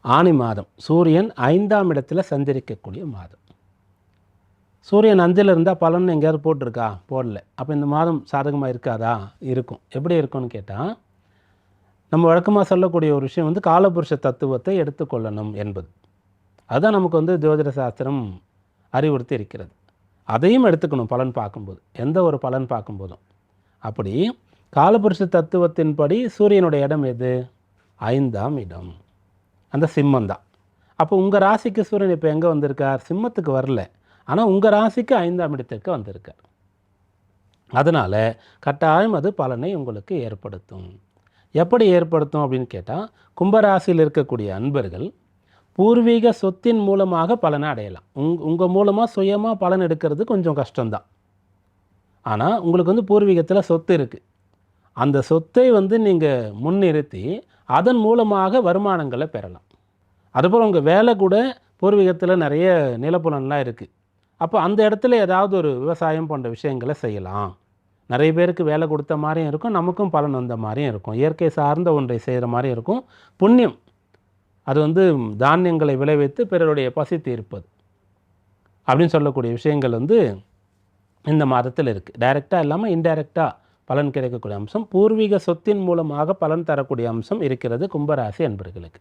ஆனி மாதம். சூரியன் ஐந்தாம் இடத்துல சந்திரிக்கக்கூடிய மாதம். சூரியன் அஞ்சில் இருந்தால் பலன் எங்கேயாவது போட்டிருக்கா? போடல. அப்போ இந்த மாதம் சாதகமாக இருக்காதா? இருக்கும். எப்படி இருக்கும்னு கேட்டால் நம்ம வழக்கமாக சொல்லக்கூடிய ஒரு விஷயம் வந்து காலபுருஷ தத்துவத்தை எடுத்துக்கொள்ளணும் என்பது. அதுதான் நமக்கு வந்து ஜோதிட சாஸ்திரம் அறிவுறுத்தி இருக்கிறது. அதையும் எடுத்துக்கணும் பலன் பார்க்கும்போது. எந்த ஒரு பலன் பார்க்கும்போதும். அப்படி காலபுருஷ தத்துவத்தின்படி சூரியனுடைய இடம் எது? ஐந்தாம் இடம். அந்த சிம்மம் தான். அப்போ உங்கள் ராசிக்கு சூரியன் இப்போ எங்கே வந்திருக்கார்? சிம்மத்துக்கு வரல. ஆனால் உங்கள் ராசிக்கு ஐந்தாம் இடத்திற்கு வந்திருக்கார். அதனால் கட்டாயம் அது பலனை உங்களுக்கு ஏற்படுத்தும். எப்படி ஏற்படுத்தும் அப்படின்னு கேட்டால் கும்பராசியில் இருக்கக்கூடிய அன்பர்கள் பூர்வீக சொத்தின் மூலமாக பலனை அடையலாம். உங் உங்கள் மூலமாக சுயமாக பலன் எடுக்கிறது கொஞ்சம் கஷ்டம்தான். ஆனால் உங்களுக்கு வந்து பூர்வீகத்தில் சொத்து இருக்குது அந்த சொத்தை வந்து நீங்கள் முன்னிறுத்தி அதன் மூலமாக வருமானங்களை பெறலாம். அதுபோல் உங்கள் வேலை கூட பூர்வீகத்தில் நிறைய நிலப்புலன்லாம் இருக்குது அப்போ அந்த இடத்துல ஏதாவது ஒரு விவசாயம் போன்ற விஷயங்களை செய்யலாம். நிறைய பேருக்கு வேலை கொடுத்த மாதிரியும் இருக்கும் நமக்கும் பலன் வந்த மாதிரியும் இருக்கும். இயற்கை சார்ந்த ஒன்றை செய்கிற மாதிரியும் இருக்கும். புண்ணியம் அது வந்து தானியங்களை விளைவித்து பிறருடைய பசி தீர்ப்பது. அப்படின்னு சொல்லக்கூடிய விஷயங்கள் வந்து இந்த மாதத்தில் இருக்குது டைரெக்டாக இல்லாமல் இன்டைரக்டாக பலன் கிடைக்கக்கூடிய அம்சம். பூர்வீக சொத்தின் மூலமாக பலன் தரக்கூடிய அம்சம் இருக்கிறது கும்பராசி அன்பர்களுக்கு.